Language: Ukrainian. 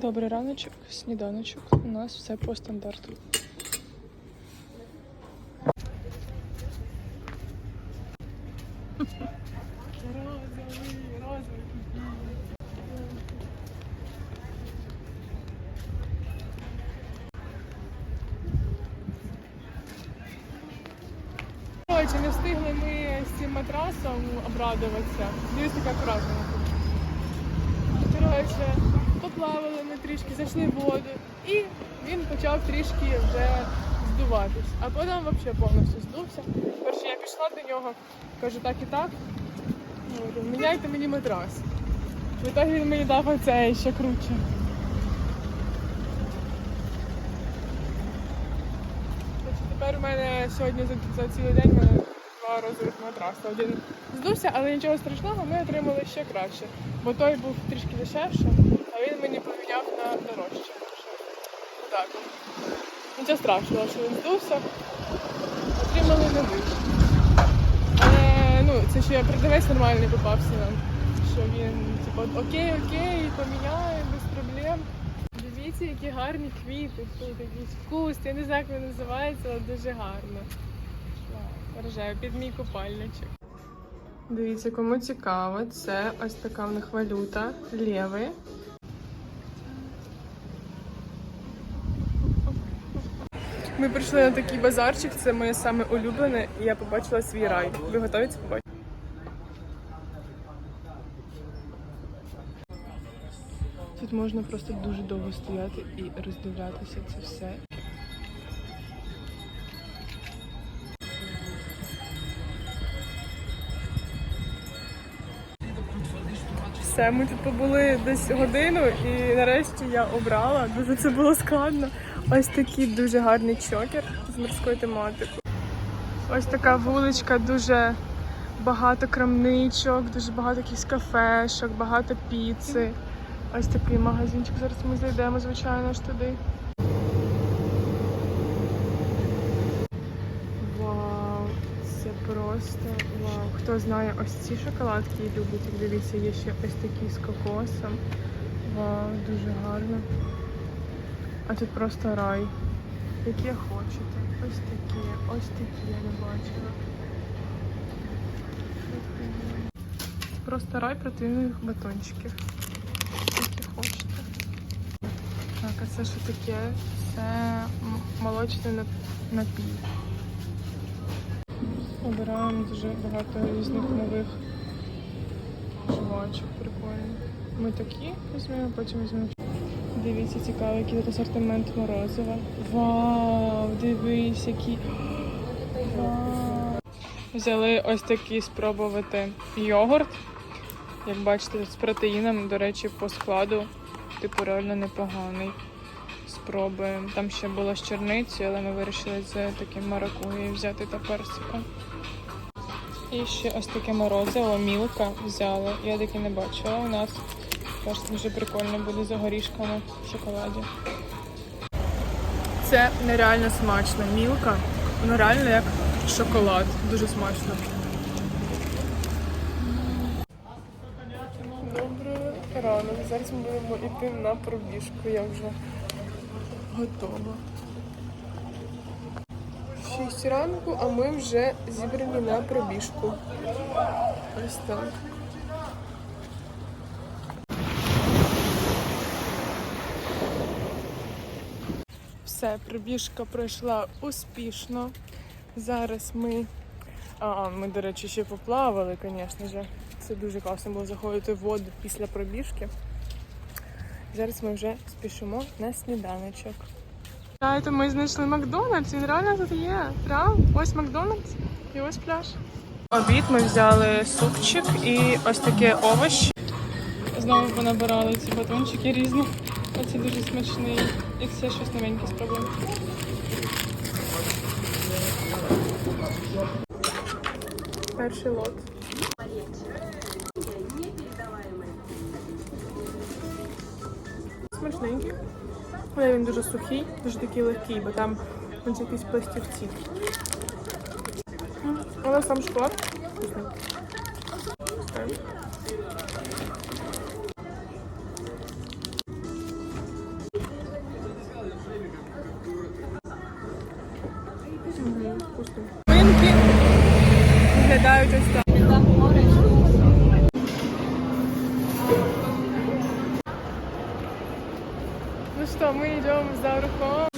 Добрий раночок, сніданочок. У нас все по стандарту. Короче, не встигли ми з цим матрасом обрадуватися. Дивіться, як акуратно. Коротше, поплавали ми трішки, зайшли в воду, і він почав трішки вже здуватись. А потім взагалі повністю здувся. Перше я пішла до нього, кажу так і так. Міняйте мені матрас. В итоге він мені дав оцей ще круче. Тепер у мене сьогодні за, цілий день мене два розових матраси. Один здувся, але нічого страшного, ми отримали ще краще. Бо той був трішки дешевше, він мені поміняв на дорожче. Так. Нічого страшного, що він здувся. Отримали новий. Але ну, це ще продавець нормальний попався нам. Що він, типу, окей, окей, поміняє без проблем. Дивіться, які гарні квіти тут, якийсь куст. Я не знаю, як він називається, але дуже гарно. Вражаю під мій купальничок. Дивіться, кому цікаво, це ось така в них валюта леви. Ми прийшли на такий базарчик, це моє саме улюблене, і я побачила свій рай. Ви готові це побачити? Тут можна просто дуже довго стояти і роздивлятися це все. Все, ми тут побули десь годину, і нарешті я обрала. Дуже це було складно. Ось такий дуже гарний чокер з морською тематикою. Ось така вуличка, дуже багато крамничок, дуже багато якихось кафешок, багато піци. Ось такий магазинчик. Зараз ми зайдемо, звичайно ж туди. Вау, це просто вау. Хто знає ось ці шоколадки і любить, дивіться, є ще ось такі з кокосом. Вау, дуже гарно. А тут просто рай. Які хочете. Ось такі, ось такі я не бачила. Просто рай протеїнових батончиків. Які хочете. Так, а це що таке? Це молочний нап- напій. Обираємо дуже багато різних нових жвачок. Прикольно. Ми такі візьмемо, потім візьмемо. Дивіться, цікавий, який тут асортимент морозива. Вау, дивись, який. Вау. Взяли ось такий спробувати йогурт. Як бачите, з протеїном, до речі, по складу, типу, реально непоганий. Спробуємо. Там ще було з чорницею, але ми вирішили з таким маракуєю взяти та персиком. І ще ось таке морозиво, мілка взяли. Я таке не бачила у нас. Теж дуже прикольно буде за горішками в шоколаді. Це нереально смачно. Мілка. Воно реально як шоколад. Дуже смачно. Доброго ранок. Зараз ми будемо йти на пробіжку. Я вже готова. 6 ранку, а ми вже зібрані на пробіжку. Ось так. Все, пробіжка пройшла успішно. Зараз ми. А, ми, до речі, ще поплавали, звісно ж. Це дуже класно було заходити в воду після пробіжки. Зараз ми вже спішимо на сніданочок. Знаєте, ми знайшли Макдональдс, він реально тут є. Прям ось Макдональдс і ось пляж. Обід ми взяли супчик і ось таке овощі. Знову понабирали ці батончики різні. Оце дуже смачний. І все щось новеньке спробуємо. Перший лот. Смачненький. Але він дуже сухий, дуже такий легкий, бо там якісь пластівці. Але сам шоколад вкусний. Виглядають ось. Ну что, мы идем за рухом